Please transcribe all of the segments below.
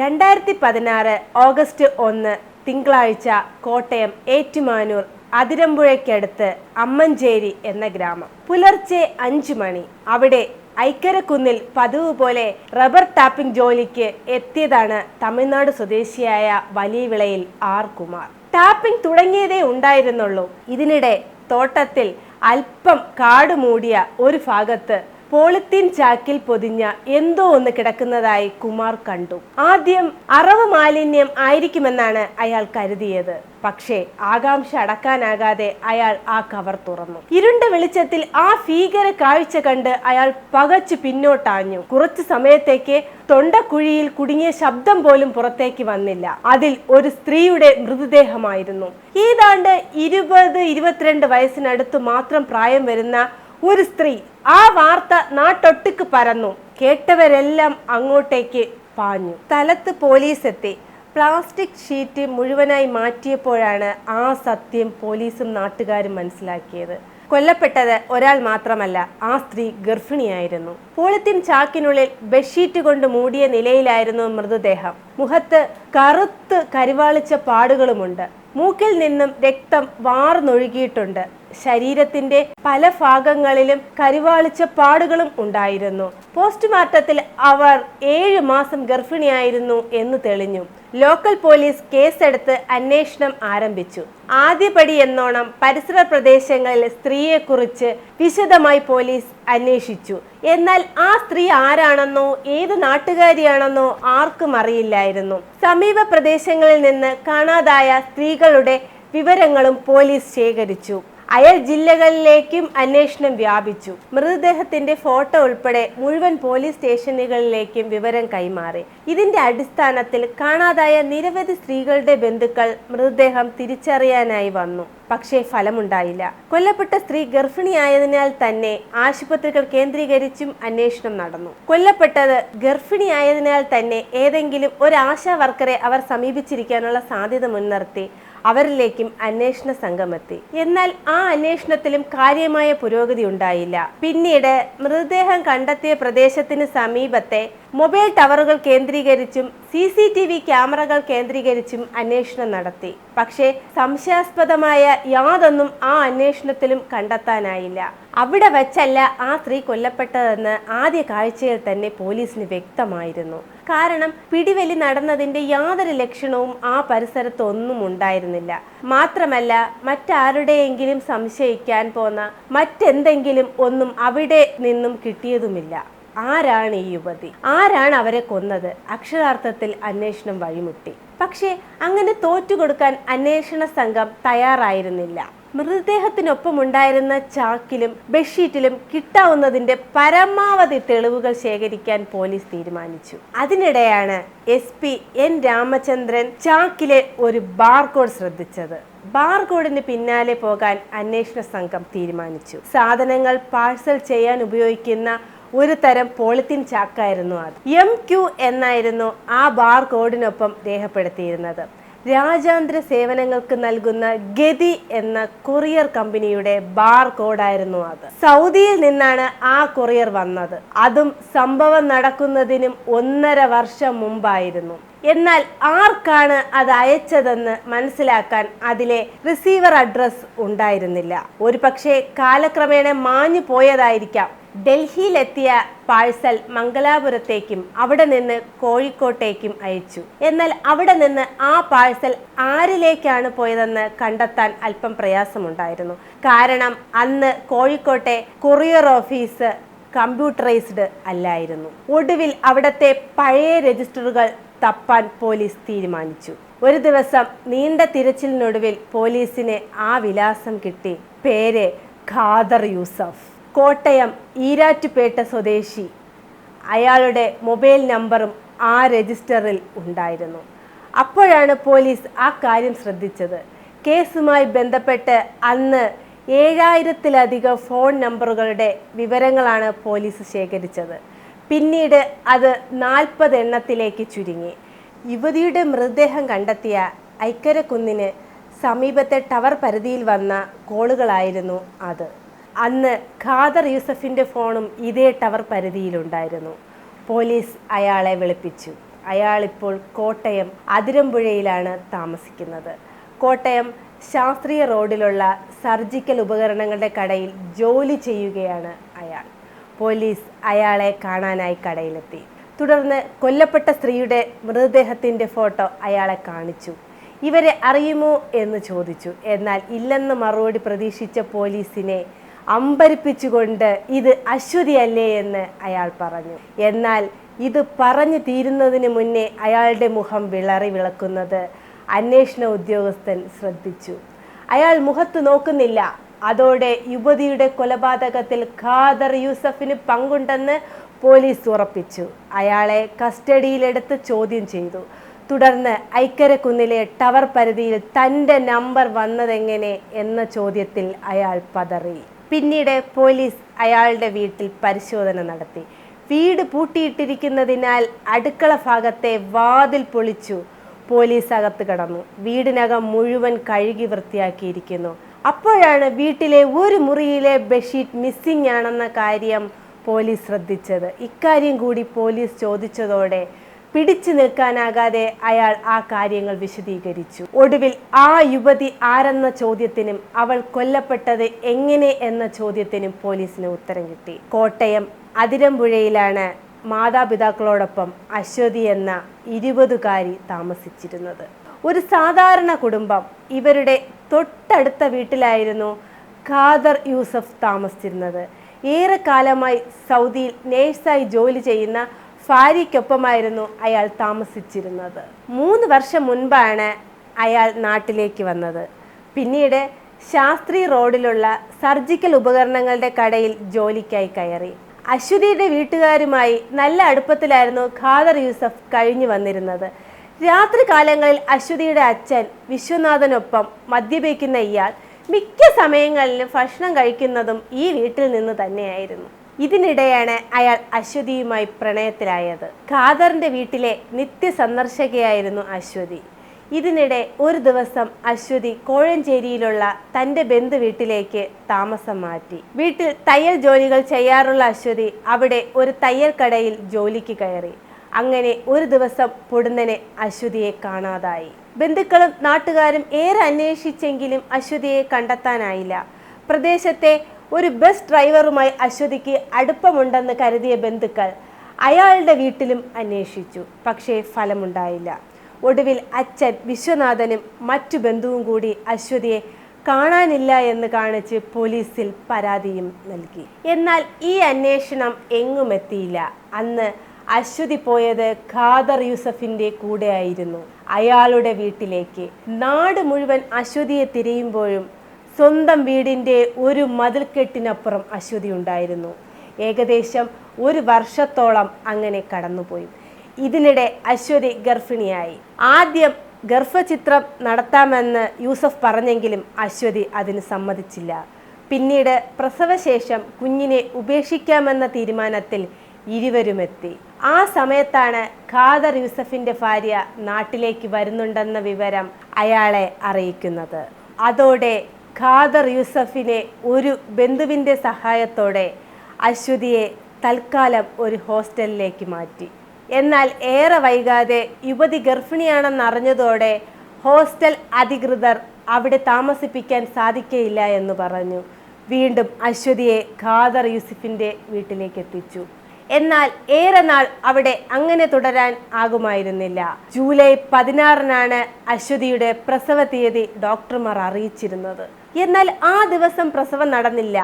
രണ്ടായിരത്തി പതിനാറ് ഓഗസ്റ്റ് ഒന്ന് തിങ്കളാഴ്ച കോട്ടയം ഏറ്റുമാനൂർ അതിരമ്പുഴയ്ക്കടുത്ത് അമ്മഞ്ചേരി എന്ന ഗ്രാമം. പുലർച്ചെ അഞ്ചു മണി അവിടെ ഐക്കരക്കുന്നിൽ പതിവ് പോലെ റബ്ബർ ടാപ്പിംഗ് ജോലിക്ക് എത്തിയതാണ് തമിഴ്നാട് സ്വദേശിയായ വലിയ വിളയിൽ ആർ കുമാർ. ടാപ്പിംഗ് തുടങ്ങിയതേ ഉണ്ടായിരുന്നുള്ളൂ. ഇതിനിടെ തോട്ടത്തിൽ അല്പം കാടുമൂടിയ ഒരു ഭാഗത്ത് പോളിത്തീൻ ചാക്കിൽ പൊതിഞ്ഞ എന്തോ ഒന്ന് കിടക്കുന്നതായി കുമാർ കണ്ടു. ആദ്യം അറവ് മാലിന്യം ആയിരിക്കുമെന്നാണ് അയാൾ കരുതിയത്. പക്ഷേ ആകാംക്ഷ അടക്കാനാകാതെ അയാൾ ആ കവർ തുറന്നു. ഇരുണ്ട വെളിച്ചത്തിൽ ആ ഭീകര കാഴ്ച കണ്ട് അയാൾ പകച്ചു പിന്നോട്ടാഞ്ഞു. കുറച്ചു സമയത്തേക്ക് തൊണ്ടക്കുഴിയിൽ കുടുങ്ങിയ ശബ്ദം പോലും പുറത്തേക്ക് വന്നില്ല. അതിൽ ഒരു സ്ത്രീയുടെ മൃതദേഹമായിരുന്നു. ഏതാണ്ട് ഇരുപത് ഇരുപത്തിരണ്ട് വയസ്സിനടുത്ത് മാത്രം പ്രായം വരുന്ന ഒരു സ്ത്രീ ആ വാർത്ത നാട്ടൊട്ടുക്ക് പരന്നു. കേട്ടവരെല്ലാം അങ്ങോട്ടേക്ക് പാഞ്ഞു. സ്ഥലത്ത് പോലീസ് എത്തി പ്ലാസ്റ്റിക് ഷീറ്റ് മുഴുവനായി മാറ്റിയപ്പോഴാണ് ആ സത്യം പോലീസും നാട്ടുകാരും മനസ്സിലാക്കിയത്. കൊല്ലപ്പെട്ടത് ഒരാൾ മാത്രമല്ല ആ സ്ത്രീ ഗർഭിണിയായിരുന്നു. പോളിത്തീൻ ചാക്കിനുള്ളിൽ ബെഡ്ഷീറ്റ് കൊണ്ട് മൂടിയ നിലയിലായിരുന്നു മൃതദേഹം. മുഖത്ത് കറുത്ത് കരിവാളിച്ച പാടുകളുമുണ്ട്. മൂക്കിൽ നിന്നും രക്തം വാർന്നൊഴുകിയിട്ടുണ്ട്. ശരീരത്തിന്റെ പല ഭാഗങ്ങളിലും കരിവാളിച്ച പാടുകളും ഉണ്ടായിരുന്നു. പോസ്റ്റ്മോർട്ടത്തിൽ അവർ ഏഴ് മാസം ഗർഭിണിയായിരുന്നു എന്ന് തെളിഞ്ഞു. ലോക്കൽ പോലീസ് കേസെടുത്ത് അന്വേഷണം ആരംഭിച്ചു. ആദ്യപടി എന്നോണം പരിസര പ്രദേശങ്ങളിൽ സ്ത്രീയെക്കുറിച്ച് വിശദമായി പോലീസ് അന്വേഷിച്ചു. എന്നാൽ ആ സ്ത്രീ ആരാണെന്നോ ഏത് നാട്ടുകാരിയാണെന്നോ ആർക്കും അറിയില്ലായിരുന്നു. സമീപ പ്രദേശങ്ങളിൽ നിന്ന് കാണാതായ സ്ത്രീകളുടെ വിവരങ്ങളും പോലീസ് ശേഖരിച്ചു. അയൽ ജില്ലകളിലേക്കും അന്വേഷണം വ്യാപിച്ചു. മൃതദേഹത്തിന്റെ ഫോട്ടോ ഉൾപ്പെടെ മുഴുവൻ പോലീസ് സ്റ്റേഷനുകളിലേക്കും വിവരം കൈമാറി. ഇതിന്റെ അടിസ്ഥാനത്തിൽ കാണാതായ നിരവധി സ്ത്രീകളുടെ ബന്ധുക്കൾ മൃതദേഹം തിരിച്ചറിയാനായി വന്നു. പക്ഷേ ഫലമുണ്ടായില്ല. കൊല്ലപ്പെട്ട സ്ത്രീ ഗർഭിണിയായതിനാൽ തന്നെ ആശുപത്രികൾ കേന്ദ്രീകരിച്ചും അന്വേഷണം നടന്നു. കൊല്ലപ്പെട്ടത് ഗർഭിണിയായതിനാൽ തന്നെ ഏതെങ്കിലും ഒരു ആശാ വർക്കറെ അവർ സമീപിച്ചിരിക്കാനുള്ള സാധ്യത മുൻനിർത്തി. അവരിലേക്കും അന്വേഷണ സംഘം എത്തി എന്നാൽ ആ അന്വേഷണത്തിലും കാര്യമായ പുരോഗതി ഉണ്ടായില്ല. പിന്നീട് മൃതദേഹം കണ്ടെത്തിയ പ്രദേശത്തിന് സമീപത്തെ മൊബൈൽ ടവറുകൾ കേന്ദ്രീകരിച്ചും സി സി ടി വി ക്യാമറകൾ കേന്ദ്രീകരിച്ചും അന്വേഷണം നടത്തി. പക്ഷേ സംശയാസ്പദമായ യാതൊന്നും ആ അന്വേഷണത്തിലും കണ്ടെത്താനായില്ല. അവിടെ വച്ചല്ല ആ സ്ത്രീ കൊല്ലപ്പെട്ടതെന്ന് ആദ്യ കാഴ്ചയിൽ തന്നെ പോലീസിന് വ്യക്തമായിരുന്നു. കാരണം പിടിവലി നടന്നതിന്റെ യാതൊരു ലക്ഷണവും ആ പരിസരത്ത് ഒന്നും ഉണ്ടായിരുന്നില്ല. മാത്രമല്ല മറ്റാരുടെയെങ്കിലും സംശയിക്കാൻ പോന്ന മറ്റെന്തെങ്കിലും ഒന്നും അവിടെ നിന്നും കിട്ടിയതുമില്ല. ആരാണ് ഈ യുവതി? ആരാണ് അവരെ കൊന്നത്? അക്ഷരാർത്ഥത്തിൽ അന്വേഷണം വഴിമുട്ടി. പക്ഷേ അങ്ങനെ തോറ്റുകൊടുക്കാൻ അന്വേഷണ സംഘം തയ്യാറായിരുന്നില്ല. മൃതദേഹത്തിനൊപ്പം ഉണ്ടായിരുന്ന ചാക്കിലും ബെഡ്ഷീറ്റിലും കിട്ടാവുന്നതിന്റെ പരമാവധി തെളിവുകൾ ശേഖരിക്കാൻ പോലീസ് തീരുമാനിച്ചു. അതിനിടെയാണ് എസ് പി എൻ രാമചന്ദ്രൻ ചാക്കിലെ ഒരു ബാർകോഡ് ശ്രദ്ധിച്ചത്. ബാർകോഡിന് പിന്നാലെ പോകാൻ അന്വേഷണ സംഘം തീരുമാനിച്ചു. സാധനങ്ങൾ പാഴ്സൽ ചെയ്യാൻ ഉപയോഗിക്കുന്ന ഒരു തരം പോളിത്തീൻ ചാക്കായിരുന്നു അത്. എം ക്യു എന്നായിരുന്നു ആ ബാർ കോഡിനൊപ്പം രേഖപ്പെടുത്തിയിരുന്നത്. രാജ്യാന്തര സേവനങ്ങൾക്ക് നൽകുന്ന ഗതി എന്ന കൊറിയർ കമ്പനിയുടെ ബാർ കോഡായിരുന്നു അത്. സൗദിയിൽ നിന്നാണ് ആ കൊറിയർ വന്നത്. അതും സംഭവം നടക്കുന്നതിനും ഒന്നര വർഷം മുമ്പായിരുന്നു. എന്നാൽ ആർക്കാണ് അത് അയച്ചതെന്ന് മനസ്സിലാക്കാൻ അതിലെ റിസീവർ അഡ്രസ് ഉണ്ടായിരുന്നില്ല. ഒരു പക്ഷേ കാലക്രമേണ മാഞ്ഞു പോയതായിരിക്കാം ഡൽഹിയിലെത്തിയ പാഴ്സൽ മംഗലാപുരത്തേക്കും അവിടെ നിന്ന് കോഴിക്കോട്ടേക്കും അയച്ചു. എന്നാൽ അവിടെ നിന്ന് ആ പാഴ്സൽ ആരിലേക്കാണ് പോയതെന്ന് കണ്ടെത്താൻ അല്പം പ്രയാസമുണ്ടായിരുന്നു. കാരണം അന്ന് കോഴിക്കോട്ടെ കൊറിയർ ഓഫീസ് കമ്പ്യൂട്ടറൈസ്ഡ് അല്ലായിരുന്നു. ഒടുവിൽ അവിടത്തെ പഴയ രജിസ്റ്ററുകൾ തപ്പാൻ പോലീസ് തീരുമാനിച്ചു. ഒരു ദിവസം നീണ്ട തിരച്ചിലിനൊടുവിൽ പോലീസിന് ആ വിലാസം കിട്ടി. പേര് ഖാദർ യൂസഫ്. കോട്ടയം ഈരാറ്റുപേട്ട സ്വദേശി. അയാളുടെ മൊബൈൽ നമ്പറും ആ രജിസ്റ്ററിൽ ഉണ്ടായിരുന്നു. അപ്പോഴാണ് പോലീസ് ആ കാര്യം ശ്രദ്ധിച്ചത്. കേസുമായി ബന്ധപ്പെട്ട് അന്ന് ഏഴായിരത്തിലധികം ഫോൺ നമ്പറുകളുടെ വിവരങ്ങളാണ് പോലീസ് ശേഖരിച്ചത്. പിന്നീട് അത് നാൽപ്പത് എണ്ണത്തിലേക്ക് ചുരുങ്ങി. യുവതിയുടെ മൃതദേഹം കണ്ടെത്തിയ ഐക്കരക്കുന്നിന് സമീപത്തെ ടവർ പരിധിയിൽ വന്ന കോളുകളായിരുന്നു അത്. അന്ന് ഖാദർ യൂസഫിന്റെ ഫോണും ഇതേ ടവർ പരിധിയിലുണ്ടായിരുന്നു. പോലീസ് അയാളെ വിളിപ്പിച്ചു. അയാളിപ്പോൾ കോട്ടയം അതിരമ്പുഴയിലാണ് താമസിക്കുന്നത്. കോട്ടയം ശാസ്ത്രീയ റോഡിലുള്ള സർജിക്കൽ ഉപകരണങ്ങളുടെ കടയിൽ ജോലി ചെയ്യുകയാണ് അയാൾ. പോലീസ് അയാളെ കാണാനായി കടയിലെത്തി. തുടർന്ന് കൊല്ലപ്പെട്ട സ്ത്രീയുടെ മൃതദേഹത്തിന്റെ ഫോട്ടോ അയാളെ കാണിച്ചു. ഇവരെ അറിയുമോ? എന്ന് ചോദിച്ചു. എന്നാൽ ഇല്ലെന്ന് മറുപടി പ്രതീക്ഷിച്ച പോലീസിനെ അമ്പരിപ്പിച്ചുകൊണ്ട് ഇത് അശ്വതിയല്ലേ എന്ന് അയാൾ പറഞ്ഞു. എന്നാൽ ഇത് പറഞ്ഞു തീരുന്നതിന് മുന്നേ അയാളുടെ മുഖം വിളറി വിളക്കുന്നത് അന്വേഷണ ഉദ്യോഗസ്ഥൻ ശ്രദ്ധിച്ചു. അയാൾ മുഖത്ത് നോക്കുന്നില്ല. അതോടെ യുവതിയുടെ കൊലപാതകത്തിൽ ഖാദർ യൂസഫിന് പങ്കുണ്ടെന്ന് പോലീസ് ഉറപ്പിച്ചു. അയാളെ കസ്റ്റഡിയിലെടുത്ത് ചോദ്യം ചെയ്തു. തുടർന്ന് ഐക്കരക്കുന്നിലെ ടവർ പരിധിയിൽ തന്റെ നമ്പർ വന്നതെങ്ങനെ എന്ന ചോദ്യത്തിൽ അയാൾ പതറി. പിന്നീട് പോലീസ് അയാളുടെ വീട്ടിൽ പരിശോധന നടത്തി. വീട് പൂട്ടിയിട്ടിരിക്കുന്നതിനാൽ അടുക്കള ഭാഗത്തെ വാതിൽ പൊളിച്ചു പോലീസ് അകത്ത് കടന്നു. വീടിനകം മുഴുവൻ കഴുകി വൃത്തിയാക്കിയിരിക്കുന്നു. അപ്പോഴാണ് വീട്ടിലെ ഒരു മുറിയിലെ ബെഡ്ഷീറ്റ് മിസ്സിംഗ് ആണെന്ന കാര്യം പോലീസ് ശ്രദ്ധിച്ചത്. ഇക്കാര്യം കൂടി പോലീസ് ചോദിച്ചതോടെ പിടിച്ചു നിൽക്കാനാകാതെ അയാൾ ആ കാര്യങ്ങൾ വിശദീകരിച്ചു. ഒടുവിൽ ആ യുവതി ആരെന്ന ചോദ്യത്തിനും അവൾ കൊല്ലപ്പെട്ടത് എങ്ങനെ എന്ന ചോദ്യത്തിനും പോലീസിന് ഉത്തരം കിട്ടി. കോട്ടയം അതിരമ്പുഴയിലാണ് മാതാപിതാക്കളോടൊപ്പം അശ്വതി എന്ന ഇരുപതുകാരി താമസിച്ചിരുന്നത്. ഒരു സാധാരണ കുടുംബം. ഇവരുടെ തൊട്ടടുത്ത വീട്ടിലായിരുന്നു ഖാദർ യൂസഫ് താമസിച്ചിരുന്നത്. ഏറെക്കാലമായി സൗദിയിൽ നേഴ്സായി ജോലി ചെയ്യുന്ന ഭാര്യയ്ക്കൊപ്പമായിരുന്നു അയാൾ താമസിച്ചിരുന്നത്. മൂന്ന് വർഷം മുൻപാണ് അയാൾ നാട്ടിലേക്ക് വന്നത്. പിന്നീട് ശാസ്ത്രി റോഡിലുള്ള സർജിക്കൽ ഉപകരണങ്ങളുടെ കടയിൽ ജോലിക്കായി കയറി. അശ്വതിയുടെ വീട്ടുകാരുമായി നല്ല അടുപ്പത്തിലായിരുന്നു ഖാദർ യൂസഫ് കഴിഞ്ഞു വന്നിരുന്നത്. രാത്രി കാലങ്ങളിൽ അശ്വതിയുടെ അച്ഛൻ വിശ്വനാഥനൊപ്പം മദ്യപിക്കുന്ന ഇയാൾ മിക്ക സമയങ്ങളിലും ഭക്ഷണം കഴിക്കുന്നതും ഈ വീട്ടിൽ നിന്ന് തന്നെയായിരുന്നു. ഇതിനിടെയാണ് അയാൾ അശ്വതിയുമായി പ്രണയത്തിലായത്. ഖാദറിന്റെ വീട്ടിലെ നിത്യ സന്ദർശകയായിരുന്നു അശ്വതി. ഇതിനിടെ ഒരു ദിവസം അശ്വതി കോഴഞ്ചേരിയിലുള്ള തന്റെ ബന്ധു വീട്ടിലേക്ക് താമസം മാറ്റി. വീട്ടിൽ തയ്യൽ ജോലികൾ ചെയ്യാറുള്ള അശ്വതി അവിടെ ഒരു തയ്യൽ കടയിൽ ജോലിക്ക് കയറി. അങ്ങനെ ഒരു ദിവസം പൊടുന്നനെ അശ്വതിയെ കാണാതായി. ബന്ധുക്കളും നാട്ടുകാരും ഏറെ അന്വേഷിച്ചെങ്കിലും അശ്വതിയെ കണ്ടെത്താനായില്ല. പ്രദേശത്തെ ഒരു ബസ് ഡ്രൈവറുമായി അശ്വതിക്ക് അടുപ്പമുണ്ടെന്ന് കരുതിയ ബന്ധുക്കൾ അയാളുടെ വീട്ടിലും അന്വേഷിച്ചു. പക്ഷേ ഫലമുണ്ടായില്ല. ഒടുവിൽ അച്ഛൻ വിശ്വനാഥനും മറ്റു ബന്ധുവും കൂടി അശ്വതിയെ കാണാനില്ല എന്ന് കാണിച്ച് പോലീസിൽ പരാതിയും നൽകി. എന്നാൽ ഈ അന്വേഷണം എങ്ങും എത്തിയില്ല. അന്ന് അശ്വതി പോയത് ഖാദർ യൂസഫിന്റെ കൂടെയായിരുന്നു. അയാളുടെ വീട്ടിലേക്ക്. നാട് മുഴുവൻ അശ്വതിയെ തിരയുമ്പോഴും സ്വന്തം വീടിന്റെ ഒരു മതിൽക്കെട്ടിനപ്പുറം അശ്വതി ഉണ്ടായിരുന്നു. ഏകദേശം ഒരു വർഷത്തോളം അങ്ങനെ കടന്നുപോയി. ഇതിനിടെ അശ്വതി ഗർഭിണിയായി. ആദ്യം ഗർഭചിത്രം നടത്താമെന്ന് യൂസഫ് പറഞ്ഞെങ്കിലും അശ്വതി അതിന് സമ്മതിച്ചില്ല. പിന്നീട് പ്രസവശേഷം കുഞ്ഞിനെ ഉപേക്ഷിക്കാമെന്ന തീരുമാനത്തിൽ ഇരുവരുമെത്തി. ആ സമയത്താണ് ഖാദർ യൂസഫിന്റെ ഭാര്യ നാട്ടിലേക്ക് വരുന്നുണ്ടെന്ന വിവരം അയാളെ അറിയിക്കുന്നത്. അതോടെ ഖാദർ യൂസഫിലെ ഒരു ബന്ധുവിന്റെ സഹായത്തോടെ അശ്വതിയെ തൽക്കാലം ഒരു ഹോസ്റ്റലിലേക്ക് മാറ്റി. എന്നാൽ ഏറെ വൈകാതെ യുവതി ഗർഭിണിയാണെന്നറിഞ്ഞതോടെ ഹോസ്റ്റൽ അധികൃതർ അവിടെ താമസിപ്പിക്കാൻ സാധിക്കയില്ല എന്ന് പറഞ്ഞു. വീണ്ടും അശ്വതിയെ ഖാദർ യൂസഫിന്റെ വീട്ടിലേക്ക് എത്തിച്ചു എന്നാൽ ഏറെ നാൾ അവിടെ അങ്ങനെ തുടരാൻ ആകുമായിരുന്നില്ല. ജൂലൈ പതിനാറിനാണ് അശ്വതിയുടെ പ്രസവ തീയതി ഡോക്ടർമാർ അറിയിച്ചിരുന്നത്. എന്നാൽ ആ ദിവസം പ്രസവം നടന്നില്ല.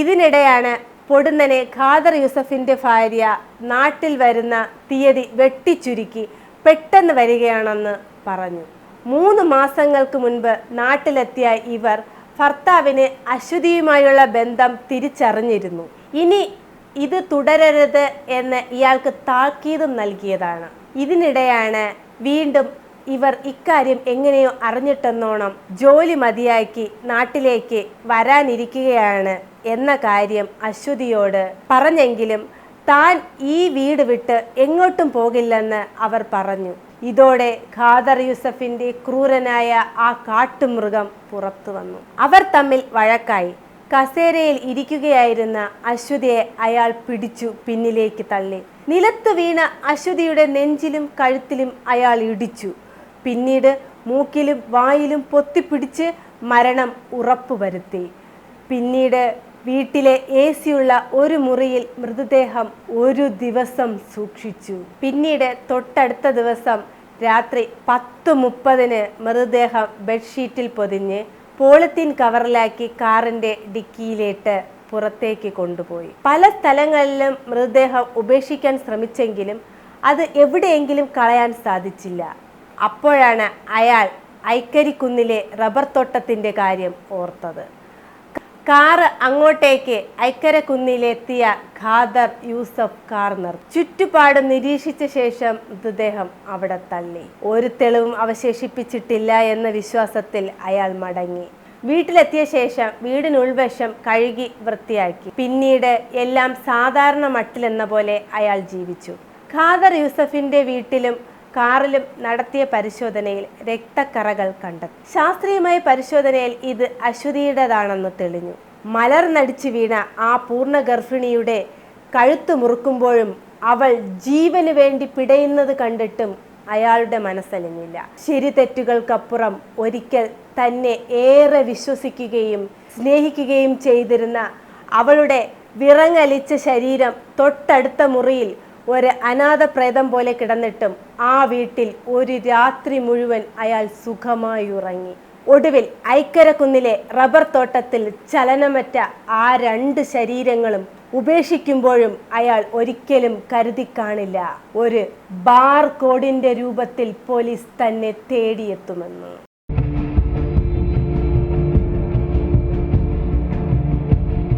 ഇതിനിടെയാണ് പൊടുന്നനെ ഖാദർ യൂസഫിന്റെ ഭാര്യ നാട്ടിൽ വരുന്ന തീയതി വെട്ടിച്ചുരുക്കി പെട്ടെന്ന് വരികയാണെന്ന് പറഞ്ഞു. മൂന്ന് മാസങ്ങൾക്ക് മുൻപ് നാട്ടിലെത്തിയ ഇവർ ഭർത്താവിന് അശ്വതിയുമായുള്ള ബന്ധം തിരിച്ചറിഞ്ഞിരുന്നു. ഇനി ഇത് തുടരരുത് എന്ന് ഇയാൾക്ക് താക്കീതും നൽകിയതാണ്. ഇതിനിടെയാണ് വീണ്ടും ഇവർ ഇക്കാര്യം എങ്ങനെയോ അറിഞ്ഞിട്ടെന്നോണം ജോലി മതിയാക്കി നാട്ടിലേക്ക് വരാനിരിക്കുകയാണ് എന്ന കാര്യം അശ്വതിയോട് പറഞ്ഞെങ്കിലും താൻ ഈ വീട് വിട്ട് എങ്ങോട്ടും പോകില്ലെന്ന് അവർ പറഞ്ഞു. ഇതോടെ ഖാദർ യൂസഫിന്റെ ക്രൂരനായ ആ കാട്ടുമൃഗം പുറത്തു വന്നു. അവർ തമ്മിൽ വഴക്കായി. കസേരയിൽ ഇരിക്കുകയായിരുന്ന അശ്വതിയെ അയാൾ പിടിച്ചു പിന്നിലേക്ക് തള്ളി. നിലത്ത് വീണ അശ്വതിയുടെ നെഞ്ചിലും കഴുത്തിലും അയാൾ ഇടിച്ചു. പിന്നീട് മൂക്കിലും വായിലും പൊത്തിപ്പിടിച്ച് മരണം ഉറപ്പുവരുത്തി. പിന്നീട് വീട്ടിലെ എ സിയുള്ള ഒരു മുറിയിൽ മൃതദേഹം ഒരു ദിവസം സൂക്ഷിച്ചു. പിന്നീട് തൊട്ടടുത്ത ദിവസം രാത്രി പത്ത് മുപ്പതിന് മൃതദേഹം ബെഡ്ഷീറ്റിൽ പൊതിഞ്ഞ് പോളിത്തീൻ കവറിലാക്കി കാറിന്റെ ഡിക്കിയിലേട്ട് പുറത്തേക്ക് കൊണ്ടുപോയി. പല സ്ഥലങ്ങളിലും മൃതദേഹം ഉപേക്ഷിക്കാൻ ശ്രമിച്ചെങ്കിലും അത് എവിടെയെങ്കിലും കളയാൻ സാധിച്ചില്ല. അപ്പോഴാണ് അയാൾ ഐക്കരിക്കുന്നിലെ റബ്ബർ തോട്ടത്തിന്റെ കാര്യം ഓർത്തത്. കാറ് അങ്ങോട്ടേക്ക് ഐക്കരക്കുന്നിലെത്തിയ ഖാദർ യൂസഫ് കാർ നിർത്തി ചുറ്റുപാട് നിരീക്ഷിച്ച ശേഷം മൃതദേഹം അവിടെ തള്ളി. ഒരു തെളിവും അവശേഷിപ്പിച്ചിട്ടില്ല എന്ന വിശ്വാസത്തിൽ അയാൾ മടങ്ങി. വീട്ടിലെത്തിയ ശേഷം വീടിനുൾവശം കഴുകി വൃത്തിയാക്കി. പിന്നീട് എല്ലാം സാധാരണ മട്ടിലെന്ന പോലെ അയാൾ ജീവിച്ചു. ഖാദർ യൂസഫിന്റെ വീട്ടിലും കാറിലും നടത്തിയ പരിശോധനയിൽ രക്തക്കറകൾ കണ്ടെത്തി. ശാസ്ത്രീയമായ പരിശോധനയിൽ ഇത് അശ്വതിയുടേതാണെന്ന് തെളിഞ്ഞു. മലർന്നടിച്ചു വീണ ആ പൂർണ ഗർഭിണിയുടെ കഴുത്തു മുറുക്കുമ്പോഴും അവൾ ജീവന് വേണ്ടി പിടയുന്നത് കണ്ടിട്ടും അയാളുടെ മനസ്സലിഞ്ഞില്ല. ശരി തെറ്റുകൾക്കപ്പുറം ഒരിക്കൽ തന്നെ ഏറെ വിശ്വസിക്കുകയും സ്നേഹിക്കുകയും ചെയ്തിരുന്ന അവളുടെ വിറങ്ങലിച്ച ശരീരം തൊട്ടടുത്ത മുറിയിൽ ഒരു അനാഥ പ്രേതം പോലെ കിടന്നിട്ടും ആ വീട്ടിൽ ഒരു രാത്രി മുഴുവൻ അയാൾ സുഖമായി ഉറങ്ങി. ഒടുവിൽ ഐക്കരക്കുന്നിലെ റബ്ബർ തോട്ടത്തിൽ ചലനമറ്റ ആ രണ്ട് ശരീരങ്ങളും ഉപേക്ഷിക്കുമ്പോഴും അയാൾ ഒരിക്കലും കരുതി കാണില്ല. ഒരു ബാർ കോഡിന്റെ രൂപത്തിൽ പോലീസ് തന്നെ തേടിയെത്തുമെന്ന്.